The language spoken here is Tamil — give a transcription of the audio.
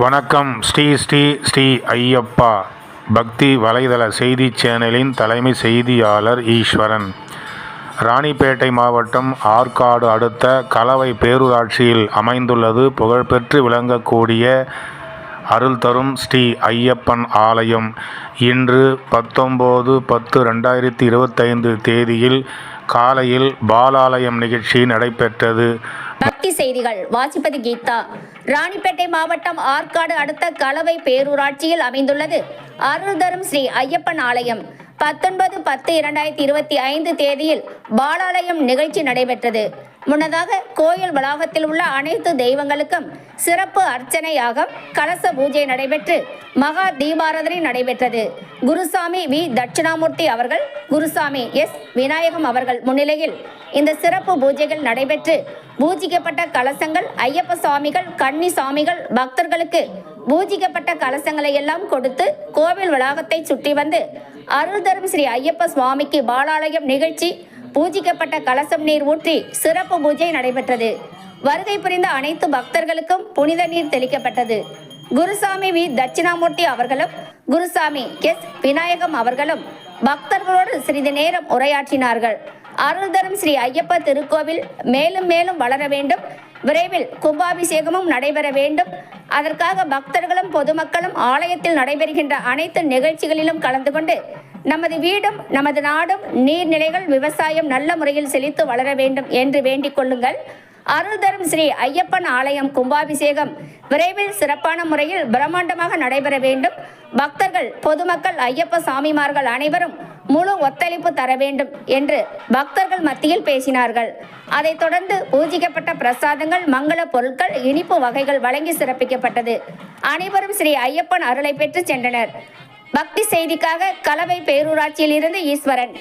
வணக்கம். ஸ்ரீ ஸ்ரீ ஸ்ரீ ஐயப்பா. பக்தி வலைதள செய்தி சேனலின் தலைமை செய்தியாளர் ஈஸ்வரன். ராணிப்பேட்டை மாவட்டம் ஆற்காடு அடுத்த கலவை பேரூராட்சியில் அமைந்துள்ளது. புகழ்பெற்று விளங்கக்கூடிய அருள் தரும் ஸ்ரீ ஐயப்பன் ஆலயம். இன்று பத்தொம்போது பத்து ரெண்டாயிரத்தி இருபத்தைந்து தேதியில் காலையில் பாலாலயம் நிகழ்ச்சி நடைபெற்றது. பக்தி செய்திகள். வாசிப்பது கீதா. ராணிப்பேட்டை மாவட்டம் ஆற்காடு அடுத்த கலவை பேரூராட்சியில் அமைந்துள்ளது. அருள் தரும் ஸ்ரீ ஐயப்பன் ஆலயம். பத்தொன்பது பத்து இரண்டாயிரத்தி இருபத்தி ஐந்து தேதியில் பாலாலயம் நிகழ்ச்சி நடைபெற்றது. முன்னதாக கோயில் வளாகத்தில் உள்ள அனைத்து தெய்வங்களுக்கும் சிறப்பு அர்ச்சனையாக கலச பூஜை நடைபெற்று மகா தீபாராதனை நடைபெற்றது. குருசாமி வி. தட்சிணாமூர்த்தி அவர்கள் குருசாமி எஸ். விநாயகம் அவர்கள் முன்னிலையில் இந்த சிறப்பு பூஜைகள் நடைபெற்று பூஜிக்கப்பட்ட கலசங்கள் ஐயப்ப சுவாமிகள் கன்னி சாமிகள் பக்தர்களுக்கு பூஜிக்கப்பட்ட கலசங்களை எல்லாம் கொடுத்து கோவில் வளாகத்தை சுற்றி வந்து அருள் தரும் ஸ்ரீ ஐயப்ப சுவாமிக்கு பாலாலயம் நிகழ்ச்சி பூஜிக்கப்பட்ட கலசம் நீர் ஊற்றி சிறப்பு பூஜை நடைபெற்றது. வருகை புரிந்த அனைத்து பக்தர்களுக்கும் புனித நீர் தெளிக்கப்பட்டது. குருசாமி வி. தட்சிணாமூர்த்தி அவர்களும் குருசாமி எஸ் விநாயகம் அவர்களும் பக்தர்களோடு சிறிது நேரம் உரையாற்றினார்கள். அருள்தரும் ஸ்ரீ ஐயப்ப திருக்கோவில் மேலும் மேலும் வளர வேண்டும். விரைவில் கும்பாபிஷேகமும் நடைபெற வேண்டும். அதற்காக பக்தர்களும் பொதுமக்களும் ஆலயத்தில் நடைபெறுகின்ற அனைத்து நிகழ்ச்சிகளிலும் கலந்து கொண்டு நமது வீடும் நமது நாடும் நீர்நிலைகள் விவசாயம் நல்ல முறையில் செழித்து வளர வேண்டும் என்று வேண்டிக் கொள்ளுங்கள். அருள் தரும் ஸ்ரீ ஐயப்பன் ஆலயம் கும்பாபிஷேகம் விரைவில் சிறப்பான முறையில் பிரம்மாண்டமாக நடைபெற வேண்டும். பக்தர்கள் பொதுமக்கள் ஐயப்ப சாமிமார்கள் அனைவரும் முழு ஒத்துழைப்பு தர வேண்டும் என்று பக்தர்கள் மத்தியில் பேசினார்கள். அதைத் தொடர்ந்து பூஜிக்கப்பட்ட பிரசாதங்கள் மங்கள பொருட்கள் இனிப்பு வகைகள் வழங்கி சிறப்பிக்கப்பட்டது. அனைவரும் ஸ்ரீ ஐயப்பன் அருளை பெற்று சென்றனர். பக்தி செய்திக்காக கலவை பேரூராட்சியில் இருந்து ஈஸ்வரன்.